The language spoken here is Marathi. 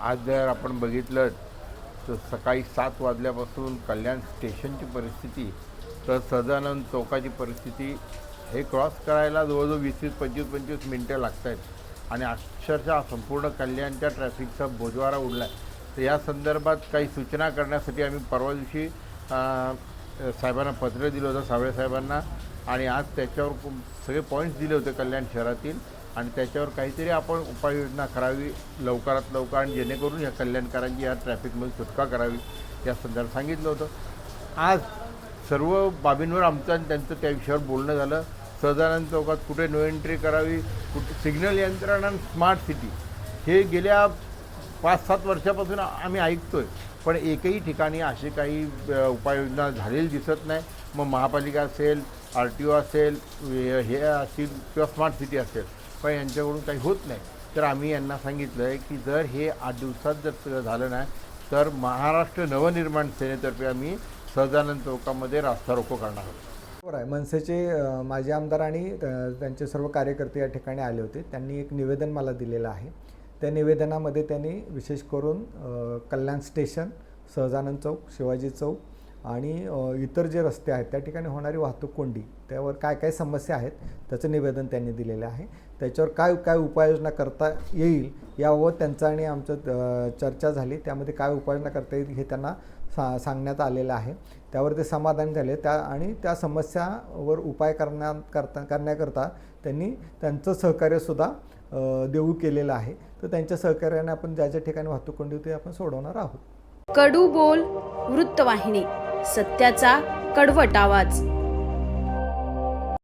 आज जर आपण बघितलं तर सकाळी सात वाजल्यापासून कल्याण स्टेशनची परिस्थिती तर सदानंद चौकाची परिस्थिती हे क्रॉस करायला जवळजवळ वीस वीस पंचवीस पंचवीस मिनटं लागत आहेत आणि अक्षरशः संपूर्ण कल्याणच्या ट्रॅफिकचा बोजवारा उडला आहे तर या संदर्भात काही सूचना करण्यासाठी आम्ही परवा दिवशी साहेबांना पत्र दिलं होतं सावळे साहेबांना. आणि आज त्याच्यावर खूप- सगळे पॉईंट्स दिले होते कल्याण शहरातील. आणि त्याच्यावर काहीतरी आपण उपाययोजना करावी लवकरात लवकर आणि जेणेकरून या कल्याणकारांची या ट्रॅफिकमध्ये सुटका करावी या संदर्भात सांगितलं होतं. आज सर्व बाबींवर आमचं आणि त्यांचं त्या विषयावर बोलणं झालं. सदानंद चौकात कुठे नो एंट्री करावी कुठे सिग्नल यंत्रणा आणि स्मार्ट सिटी हे गेल्या पाच सात वर्षापासून आम्ही ऐकतोय. पण एकही ठिकाणी अशी काही उपाययोजना झालेली दिसत नाही. मग महापालिका असेल आर टी ओ असेल हे हे असतील किंवा स्मार्ट सिटी असेल. पण यांच्याकडून काही होत नाही. तर आम्ही यांना सांगितलं आहे की जर हे आठ दिवसात जर सगळं झालं नाही तर महाराष्ट्र नवनिर्माण सेनेतर्फे आम्ही सहजानंद चौकामध्ये रास्ता रोको करणार आहोत. बरोबर आहे. मनसेचे माजी आमदार आणि त्यांचे सर्व कार्यकर्ते या ठिकाणी आले होते. त्यांनी एक निवेदन मला दिलेलं आहे. त्या निवेदनामध्ये त्यांनी विशेष करून कल्याण स्टेशन सहजानंद चौक शिवाजी चौक आणि इतर जे रस्ते आहेत त्या ठिकाणी होणारी वाहतूक कोंडी त्यावर काय काय समस्या आहेत त्याचं निवेदन त्यांनी दिलेलं आहे. त्याच्यावर काय काय उपाययोजना करता येईल याबाबत त्यांचं आणि आमचं चर्चा झाली. त्यामध्ये काय उपाययोजना करता येईल हे त्यांना सा सांगण्यात आलेलं आहे. त्यावर ते समाधान झाले. त्या आणि त्या समस्यावर उपाय करण्या करता करण्याकरता त्यांनी त्यांचं सहकार्यसुद्धा देऊ केलेलं आहे. तर त्यांच्या सहकार्याने आपण ज्या ज्या ठिकाणी वाहतूक कोंडी होती आपण सोडवणार आहोत. कडू बोल वृत्तवाहिनी. सत्याचा कडवट आवाज.